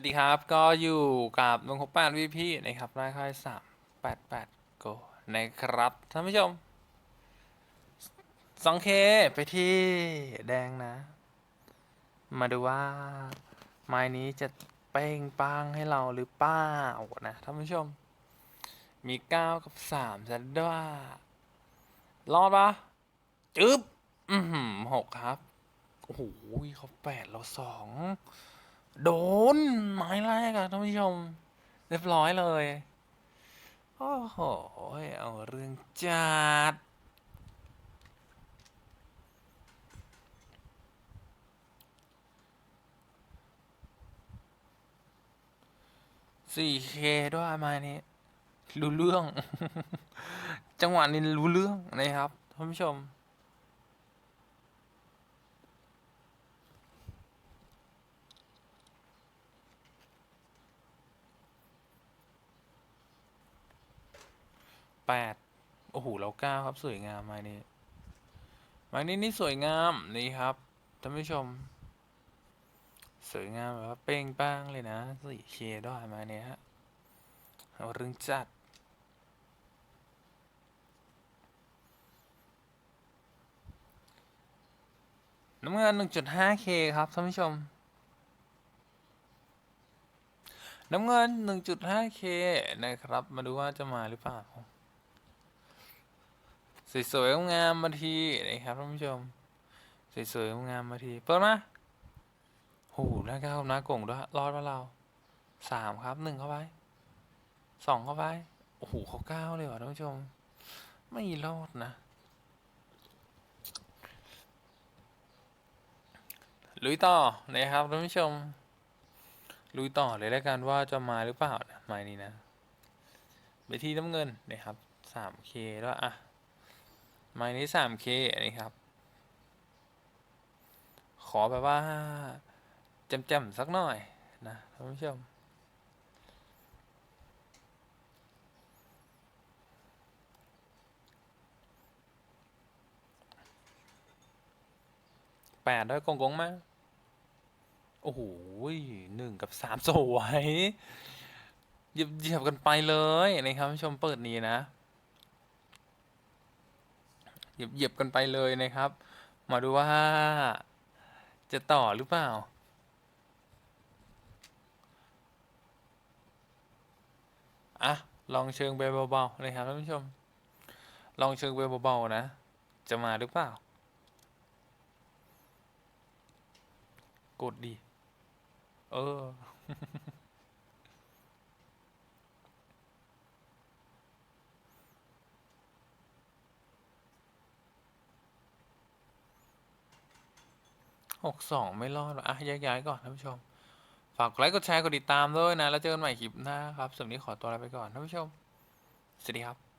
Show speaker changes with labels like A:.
A: สวัสดีครับ ก็อยู่กับนงคบปานวีพีนะครับรายค่ายสามแปดแปดโกนะครับท่านผู้ชมสองเคไปที่แดงนะ มาดูว่า ไม้นี้จะเป้งปังให้เราหรือเปล่านะท่านผู้ชม มีเก้ากับสามซะด้วยรอดปะจึ๊บอือหือหกครับ โอ้โหเขาแปดเราสองโดน ท่านผู้ชม เรียบร้อยเลย โอ้โห เอาเรื่องจัด 4K ด้วยม้นี้รู้เรื่อง จังหวะนี้รู้เรื่องนะครับท่านผู้ชม แปดโอ้โหเราเก้าครับสวยงามไม้นี้ไม้นี้นี่สวยงามนี่ครับท่านผู้ชม สวยงามแบบว่าเป้งป้างเลยนะสี่เคด้วยไม้นี้ฮะเอาเรื่องจัดน้ำเงิน 1.5K ครับท่านผู้ชม น้ำเงิน 1.5K นะครับ มาดูว่าจะมาหรือเปล่า สวยๆงามมาทีนะครับท่านผู้ชม สวยๆงามมาทีเปิดมาโหหน้าก้าวหน้าก่งด้วยรอดมาเราสามครับหนึ่งเข้าไปสองเข้าไปโอ้โหเขาเก้าเลยว่ะท่านผู้ชม ไม่รอดนะลุยต่อนะครับท่านผู้ชมลุยต่อเลยแล้วกันว่าจะมาหรือเปล่านะม้นี้นะ ไปที่น้ำเงินนะครับ 3K แล้วอะ ไม้นี้ 3K นะครับ ขอแบบว่าจำๆสักหน่อย นะท่านผู้ชมแปดด้วยกงกงมา โอ้โหหนึ่งกับสามสวยเหยียบเยียบกันไปเลยนะครับผู้ชมเปิดนี้นะ ยียบเหยียบกันไปเลยนะครับ มาดูว่า จะต่อหรือเปล่า อะ ลองเชิงไปเบาๆนะครับท่านผู้ชม ลองเชิงไปเบาๆนะ จะมาหรือเปล่า กดดิเออ หกสองไม่รอดหรออะแยกย้ายก่อนท่านผู้ชม ฝากกดไลค์กดแชร์กดติดตามด้วยนะ แล้วเจอกันใหม่คลิปหน้าครับสำหรับวันนี้ขอตัวลาไปก่อนท่านผู้ชมสวัสดีครับ